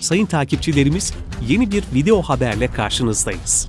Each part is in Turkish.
Sayın takipçilerimiz yeni bir video haberle karşınızdayız.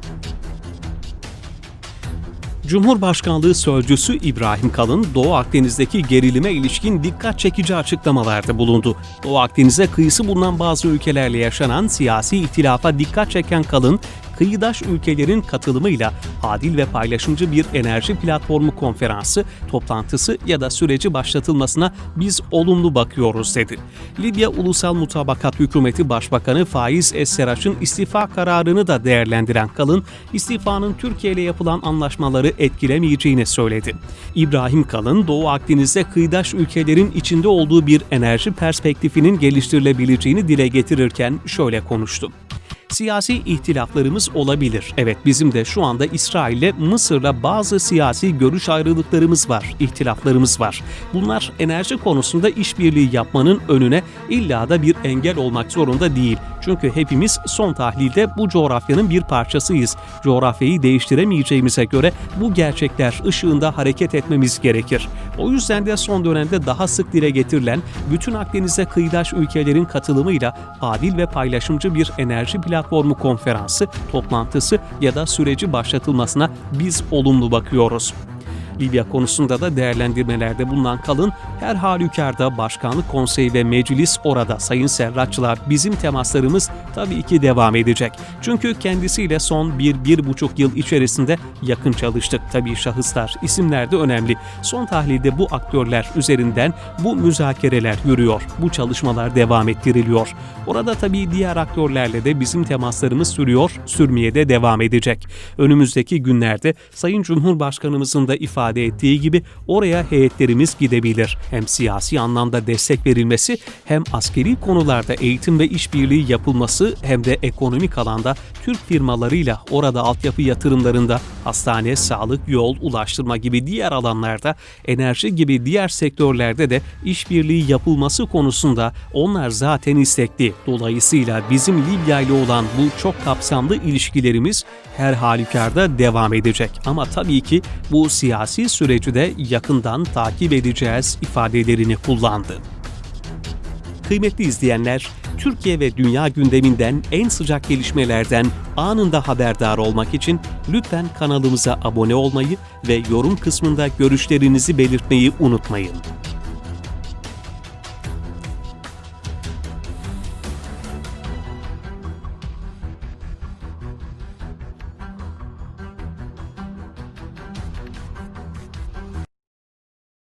Cumhurbaşkanlığı Sözcüsü İbrahim Kalın, Doğu Akdeniz'deki gerilime ilişkin dikkat çekici açıklamalarda bulundu. Doğu Akdeniz'e kıyısı bulunan bazı ülkelerle yaşanan siyasi ihtilafa dikkat çeken Kalın, kıyıdaş ülkelerin katılımıyla adil ve paylaşımcı bir enerji platformu konferansı, toplantısı ya da süreci başlatılmasına biz olumlu bakıyoruz dedi. Libya Ulusal Mutabakat Hükümeti Başbakanı Faiz Esseraç'ın istifa kararını da değerlendiren Kalın, istifanın Türkiye ile yapılan anlaşmaları etkilemeyeceğini söyledi. İbrahim Kalın, Doğu Akdeniz'de kıyıdaş ülkelerin içinde olduğu bir enerji perspektifinin geliştirilebileceğini dile getirirken şöyle konuştu. Siyasi ihtilaflarımız olabilir. Evet bizim de şu anda İsrail'le Mısır'la bazı siyasi görüş ayrılıklarımız var, ihtilaflarımız var. Bunlar enerji konusunda işbirliği yapmanın önüne illa da bir engel olmak zorunda değil. Çünkü hepimiz son tahlilde bu coğrafyanın bir parçasıyız. Coğrafyayı değiştiremeyeceğimize göre bu gerçekler ışığında hareket etmemiz gerekir. O yüzden de son dönemde daha sık dile getirilen bütün Akdeniz'e kıyıdaş ülkelerin katılımıyla adil ve paylaşımcı bir enerji platformu konferansı, toplantısı ya da süreci başlatılmasına biz olumlu bakıyoruz. Libya konusunda da değerlendirmelerde bulunan Kalın, her halükarda Başkanlık Konseyi ve Meclis orada Sayın Serratçılar bizim temaslarımız tabii ki devam edecek. Çünkü kendisiyle son bir, bir buçuk yıl içerisinde yakın çalıştık. Tabii şahıslar, isimler de önemli. Son tahlilde bu aktörler üzerinden bu müzakereler yürüyor. Bu çalışmalar devam ettiriliyor. Orada tabii diğer aktörlerle de bizim temaslarımız sürüyor, sürmeye de devam edecek. Önümüzdeki günlerde Sayın Cumhurbaşkanımızın da ifade ettiği gibi oraya heyetlerimiz gidebilir. Hem siyasi anlamda destek verilmesi hem askeri konularda eğitim ve işbirliği yapılması hem de ekonomik alanda Türk firmalarıyla orada altyapı yatırımlarında hastane, sağlık, yol, ulaştırma gibi diğer alanlarda enerji gibi diğer sektörlerde de işbirliği yapılması konusunda onlar zaten istekli. Dolayısıyla bizim Libya ile olan bu çok kapsamlı ilişkilerimiz her halükarda devam edecek. Ama tabii ki bu siyasi süreci de yakından takip edeceğiz ifadelerini kullandı. Kıymetli izleyenler, Türkiye ve dünya gündeminden en sıcak gelişmelerden anında haberdar olmak için lütfen kanalımıza abone olmayı ve yorum kısmında görüşlerinizi belirtmeyi unutmayın.